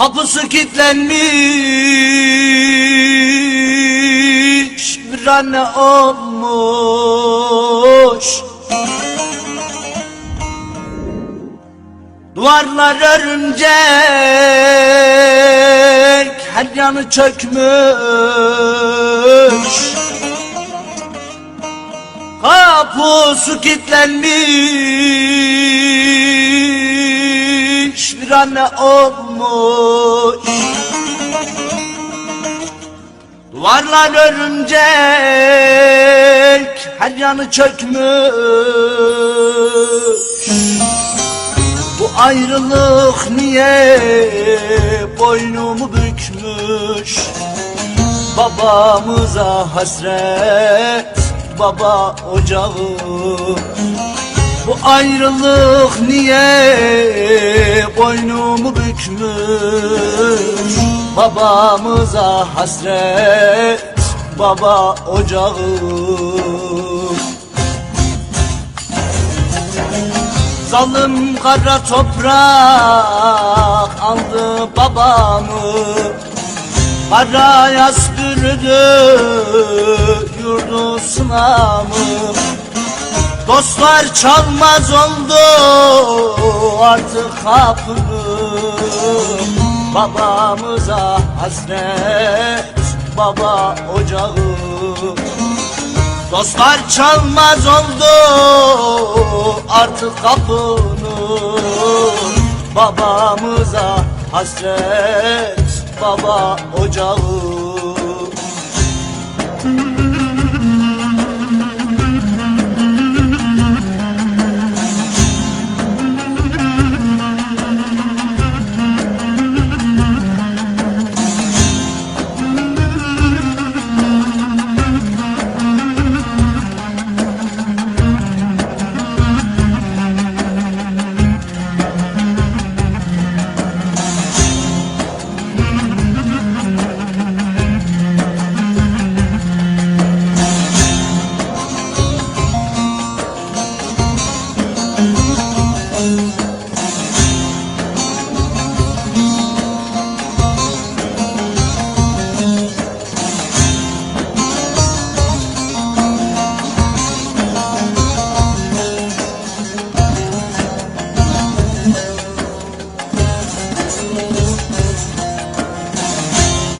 Kapısı kilitlenmiş Bir anne olmuş. Duvarlar örümcek Her yanı çökmüş. Kapısı kilitlenmiş Anne olmuş. Duvarlar örümcek Her yanı çökmüş. Bu ayrılık niye boynumu bükmüş? Babamıza hasret baba ocağı Bu ayrılık niye boynumu bükmüş? Babamıza hasret baba ocağı. Zalim kara toprak aldı babamı. Karaya sürdü yurdu sınamı Dostlar çalmaz oldu artık kapını Babamıza hasret baba ocağı. Dostlar çalmaz oldu artık kapını Babamıza hasret baba ocağı